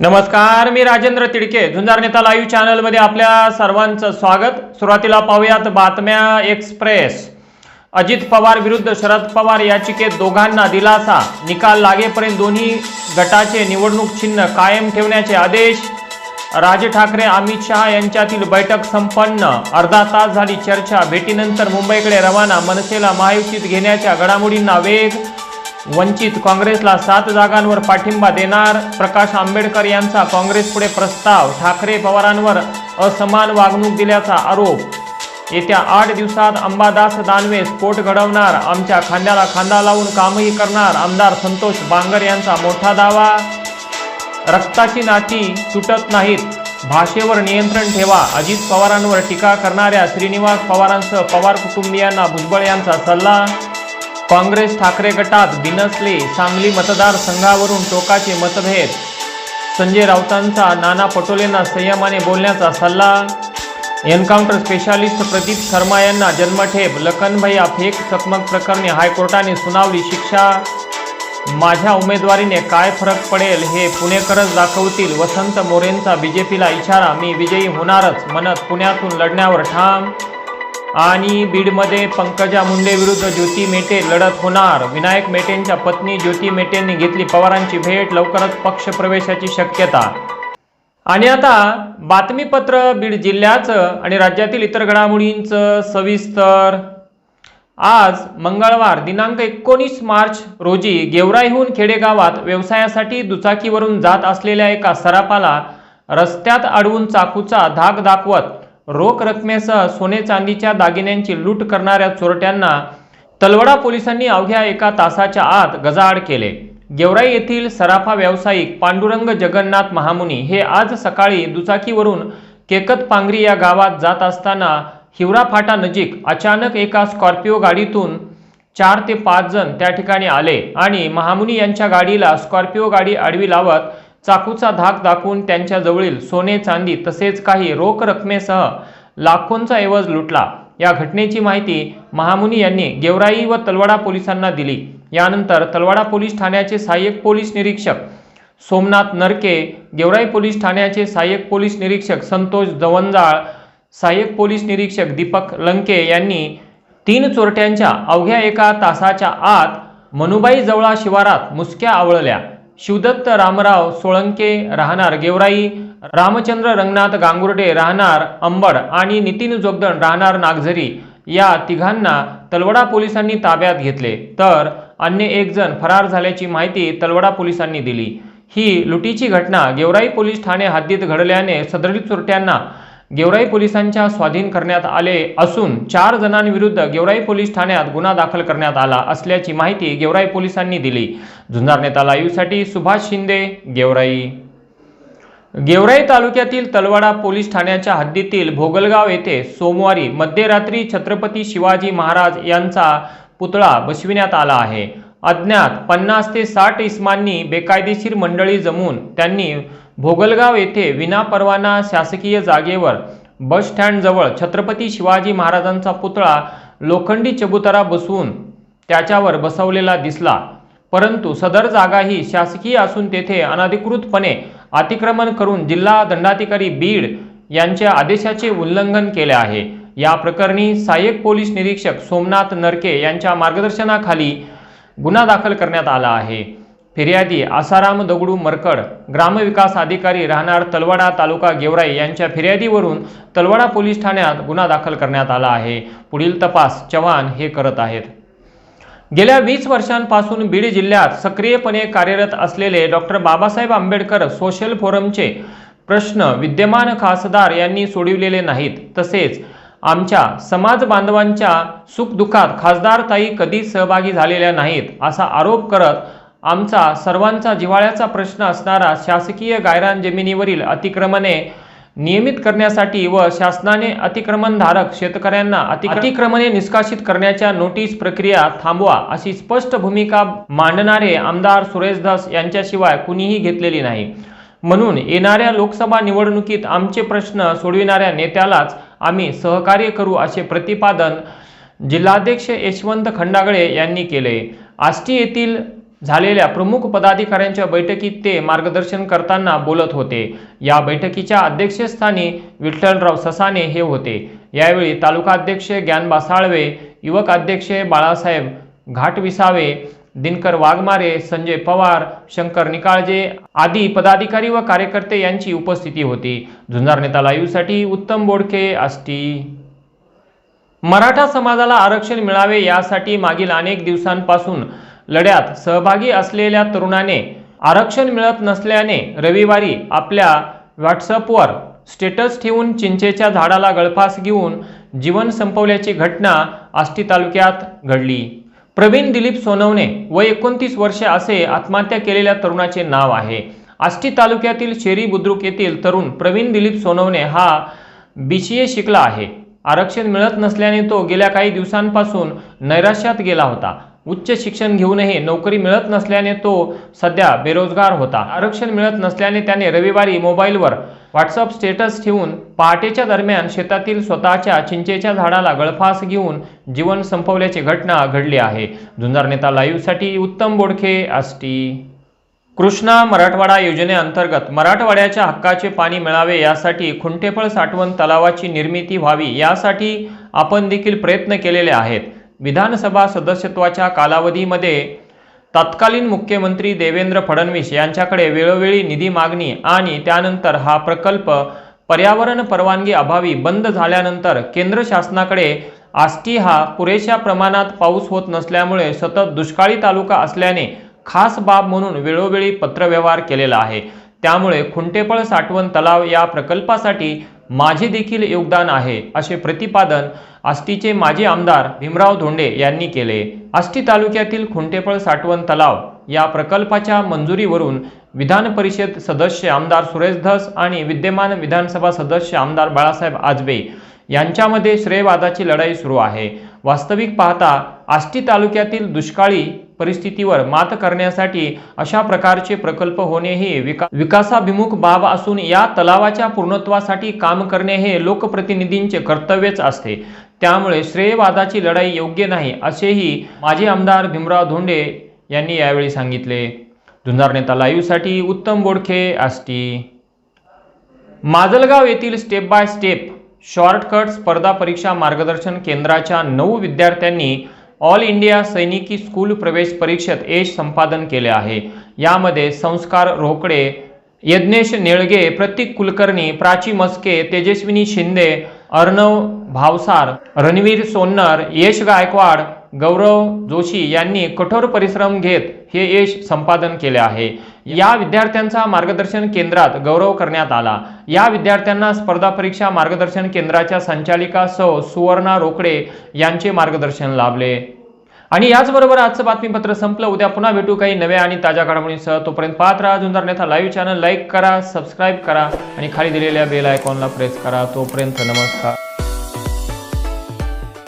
नमस्कार मी राजेंद्र तिडके. झुंजार नेता लाईव्ह चॅनलमध्ये आपल्या सर्वांचं स्वागत. सुरुवातीला पाहूयात बातम्या एक्सप्रेस. अजित पवार विरुद्ध शरद पवार याचिकेत दोघांना दिलासा. निकाल लागेपर्यंत दोन्ही गटाचे निवडणूक चिन्ह कायम ठेवण्याचे आदेश. राज ठाकरे अमित शहा यांच्यातील बैठक संपन्न. अर्धा तास झाली चर्चा. भेटीनंतर मुंबईकडे रवाना. मनसेला महायुतीत घेण्याच्या घडामोडींना वेग. वंचित काँग्रेसला सात जागांवर पाठिंबा देणार प्रकाश आंबेडकर यांचा काँग्रेसपुढे प्रस्ताव. ठाकरे पवारांवर असमान वागणूक दिल्याचा आरोप. येत्या आठ दिवसात अंबादास दानवे स्फोट घडवणार. आमच्या खांद्याला खांदा लावून कामही करणार आमदार संतोष बांगर यांचा मोठा दावा. रक्ताची नाती तुटत नाहीत. भाषेवर नियंत्रण ठेवा. अजित पवारांवर टीका करणाऱ्या श्रीनिवास पवारांसह पवार कुटुंबियांना भुजबळ यांचा सल्ला. काँग्रेस ठाकरे गटात बिनसले सांगली मतदारसंघावरून टोकाचे मतभेद. संजय राऊतांचा नाना पटोलेंना संयमाने बोलण्याचा सल्ला. एन्काउंटर स्पेशालिस्ट प्रदीप शर्मा यांना जन्मठेप लखनभैया फेक चकमक प्रकरणी हायकोर्टाने सुनावली शिक्षा. माझ्या उमेदवारीने काय फरक पडेल हे पुणेकरच दाखवतील वसंत मोरेंचा बीजेपीला इशारा मी विजयी होणारच म्हणत पुण्यातून लढण्यावर ठाम. आणि बीडमध्ये पंकजा मुंडे विरुद्ध ज्योती मेटे लढत होणार. विनायक मेटेंच्या पत्नी ज्योती मेटेंनी घेतली पवारांची भेट. लवकरच पक्षप्रवेशाची शक्यता. आणि आता बातमीपत्र बीड जिल्ह्याचं आणि राज्यातील इतर घडामोडींचं सविस्तर. आज मंगळवार दिनांक एकोणीस मार्च रोजी गेवराईहून खेडेगावात व्यवसायासाठी दुचाकीवरून जात असलेल्या एका सरापाला रस्त्यात अडवून चाकूचा धाक दाखवत रोख रकमेसह सोने चांदीच्या दागिन्यांची लूट करणाऱ्या चोरट्यांना तलवडा पोलिसांनी अवघ्या एका तासाच्या आत गजाआड केले. गेवराई येथील सराफा व्यावसायिक पांडुरंग जगन्नाथ महामुनी हे आज सकाळी दुचाकीवरून केकत पांगरी या गावात जात असताना हिवरा फाटा नजीक अचानक एका स्कॉर्पिओ गाडीतून चार ते पाच जण त्या ठिकाणी आले आणि महामुनी यांच्या गाडीला स्कॉर्पिओ गाडी आडवी लावत चाकूचा धाक दाखवून त्यांच्या जवळील सोने चांदी तसेच काही रोख रकमेसह लाखोंचा ऐवज लुटला. या घटनेची माहिती महामुनी यांनी गेवराई व तलवाडा पोलिसांना दिली. यानंतर तलवाडा पोलीस ठाण्याचे सहाय्यक पोलीस निरीक्षक सोमनाथ नरके गेवराई पोलीस ठाण्याचे सहाय्यक पोलीस निरीक्षक संतोष जवंजाळ सहाय्यक पोलीस निरीक्षक दीपक लंके यांनी तीन चोरट्यांच्या अवघ्या एका तासाच्या आत मनुबाई जवळा शिवारात मुसक्या आवळल्या. शिवदत्त रामराव सोळंके राहणार गेवराई रामचंद्र रंगनाथ गांगुर्डे राहणार अंबड आणि नितीन जोगदण राहणार नागझरी. या तिघांना तलवडा पोलिसांनी ताब्यात घेतले. तर अन्य एक जण फरार झाल्याची माहिती तलवडा पोलिसांनी दिली. ही लुटीची घटना गेवराई पोलीस ठाणे हद्दीत घडल्याने सदरील चोरट्यांना गेवराई पोलिसांच्या स्वाधीन करण्यात आले असून चार जणांविरुद्ध गेवराई पोलीस ठाण्यात गुन्हा दाखल करण्यात आला असल्याची माहिती गेवराई पोलिसांनी दिली. झुंजार नेता लाईव्हसाठी सुभाष शिंदे गेवराई. गेवराई तालुक्यातील तलवाडा पोलीस ठाण्याच्या हद्दीतील भोगलगाव येथे सोमवारी मध्यरात्री छत्रपती शिवाजी महाराज यांचा पुतळा बसविण्यात आला आहे. अज्ञात पन्नास ते साठ इस्मांनी बेकायदेशीर मंडळी जमून त्यांनी भोगलगाव येथे विनापरवाना शासकीय जागेवर बस स्टँडजवळ छत्रपती शिवाजी महाराजांचा पुतळा लोखंडी चबुतरा बसवून त्याच्यावर बसवलेला दिसला. परंतु सदर जागा ही शासकीय असून तेथे अनधिकृतपणे अतिक्रमण करून जिल्हा दंडाधिकारी बीड यांच्या आदेशाचे उल्लंघन केले आहे. या प्रकरणी सहाय्यक पोलीस निरीक्षक सोमनाथ नरके यांच्या मार्गदर्शनाखाली गुन्हा दाखल करण्यात आला आहे. फिर्यादी आसाराम दगडू मरकड ग्रामविकास अधिकारी राहणार तलवाडा तालुका गेवराई यांच्या फिर्यादीवरून तलवाडा पोलीस ठाण्यात गुन्हा दाखल करण्यात आला आहे. पुढील तपास चव्हाण हे करत आहेत. गेल्या वीस वर्षांपासून बीड जिल्ह्यात सक्रियपणे कार्यरत असलेले डॉक्टर बाबासाहेब आंबेडकर सोशल फोरमचे प्रश्न विद्यमान खासदार यांनी सोडविलेले नाहीत. तसेच आमच्या समाज बांधवांच्या सुखदुःखात खासदार ताई कधीच सहभागी झालेल्या नाहीत असा आरोप करत आमचा सर्वांचा जिव्हाळ्याचा प्रश्न असणारा शासकीय गायरान जमिनीवरील अतिक्रमणे नियमित करण्यासाठी व शासनाने अतिक्रमणधारक शेतकऱ्यांना अतिक्रमणे निष्कासित करण्याच्या नोटीस प्रक्रिया थांबवा अशी स्पष्ट भूमिका मांडणारे आमदार सुरेश धस यांच्याशिवाय कुणीही घेतलेली नाही. म्हणून येणाऱ्या लोकसभा निवडणुकीत आमचे प्रश्न सोडविणाऱ्या नेत्यालाच आम्ही सहकार्य करू असे प्रतिपादन जिल्हाध्यक्ष यशवंत खंडागळे यांनी केले. आष्टी येथील झालेल्या प्रमुख पदाधिकाऱ्यांच्या बैठकीत ते मार्गदर्शन करताना बोलत होते. या बैठकीच्या अध्यक्षस्थानी विठ्ठलराव ससाने हे होते. यावेळी तालुका अध्यक्ष ज्ञानबा साळवे युवक अध्यक्ष बाळासाहेब घाटविसावे दिनकर वाघमारे संजय पवार शंकर निकाळजे आदी पदाधिकारी व कार्यकर्ते यांची उपस्थिती होती. झुंजार नेता लाईव्हसाठी उत्तम बोडके आष्टी मराठा समाजाला आरक्षण मिळावे यासाठी मागील अनेक दिवसांपासून लढ्यात सहभागी असलेल्या तरुणाने आरक्षण मिळत नसल्याने रविवारी आपल्या व्हॉट्सअपवर स्टेटस ठेवून चिंचेच्या झाडाला गळफास घेऊन जीवन संपवल्याची घटना आष्टी तालुक्यात घडली. प्रवीण दिलीप सोनवणे व एकोणतीस वर्षे असे आत्महत्या केलेल्या तरुणाचे नाव आहे. आष्टी तालुक्यातील शेरी बुद्रुक येथील तरुण प्रवीण दिलीप सोनवणे हा बी सी ए शिकला आहे. आरक्षण मिळत नसल्याने तो गेल्या काही दिवसांपासून नैराश्यात गेला होता. उच्च शिक्षण घेऊनही नोकरी मिळत नसल्याने तो सध्या बेरोजगार होता. आरक्षण मिळत नसल्याने त्याने रविवारी मोबाईलवर व्हॉट्सअप स्टेटस ठेवून पहाटेच्या दरम्यान शेतातील स्वतःच्या चिंचेच्या झाडाला गळफास घेऊन जीवन संपवल्याची घटना घडली आहे. जुंजार नेता लाईव्हसाठी उत्तम बोडखे आष्टी कृष्णा मराठवाडा योजनेअंतर्गत मराठवाड्याच्या हक्काचे पाणी मिळावे यासाठी खुंटेफळ साठवण तलावाची निर्मिती व्हावी यासाठी आपण देखील प्रयत्न केलेले आहेत. विधानसभा सदस्यत्वाच्या कालावधीमध्ये तत्कालीन मुख्यमंत्री देवेंद्र फडणवीस यांच्याकडे वेळोवेळी निधी मागणी आणि त्यानंतर हा प्रकल्प पर्यावरण परवानगी अभावी बंद झाल्यानंतर केंद्र शासनाकडे आष्टी हा पुरेशा प्रमाणात पाऊस होत नसल्यामुळे सतत दुष्काळी तालुका असल्याने खास बाब म्हणून वेळोवेळी पत्रव्यवहार केलेला आहे. त्यामुळे खुंटेपळ साठवण तलाव या प्रकल्पासाठी माझे देखील योगदान आहे असे प्रतिपादन आष्टीचे माजी आमदार भीमराव धोंडे यांनी केले. आष्टी तालुक्यातील खुंटेपळ साठवण तलाव या प्रकल्पाच्या मंजुरीवरून विधान परिषद सदस्य आमदार सुरेश धस आणि विद्यमान विधानसभा सदस्य आमदार बाळासाहेब आजबे यांच्यामध्ये श्रेयवादाची लढाई सुरू आहे. वास्तविक पाहता आष्टी तालुक्यातील दुष्काळी परिस्थितीवर मात करण्यासाठी अशा प्रकारचे प्रकल्प होणे हे विका विकासाभिमुख बाब असून या तलावाच्या पूर्णत्वासाठी काम करणे हे लोकप्रतिनिधींचे कर्तव्यच असते. त्यामुळे श्रेयवादाची लढाई योग्य नाही असेही माजी आमदार भीमराव धोंडे यांनी यावेळी सांगितले. झुंजार नेता लाईव्हसाठी उत्तम बोडखे आष्टी माजलगाव येथील स्टेप बाय स्टेप शॉर्टकट स्पर्धा परीक्षा मार्गदर्शन केंद्राच्या नऊ विद्यार्थ्यांनी ऑल इंडिया सैनिकी स्कूल प्रवेश परीक्षेत यश संपादन केले आहे. यामध्ये संस्कार रोकडे यज्ञेश नेळगे प्रतीक कुलकर्णी प्राची मस्के तेजस्विनी शिंदे अर्णव भावसार रणवीर सोन्नर यश गायकवाड गौरव जोशी यांनी कठोर परिश्रम घेत हे यश संपादन केले आहे. या विद्यार्थ्यांचा मार्गदर्शन केंद्रात गौरव करण्यात आला. या विद्यार्थ्यांना स्पर्धा परीक्षा मार्गदर्शन केंद्राच्या संचालिका सौ. सुवर्णा रोकडे यांचे मार्गदर्शन लाभले. आणि याचबरोबर आजचं बातमीपत्र संपलं. उद्या पुन्हा भेटू काही नव्या आणि ताज्या घडामोडींसह. तोपर्यंत पाहत राहा जुंदार नेता लाईव्ह चॅनल. लाईक करा सबस्क्राईब करा आणि खाली दिलेल्या बेल आयकॉनला प्रेस करा. तोपर्यंत नमस्कार.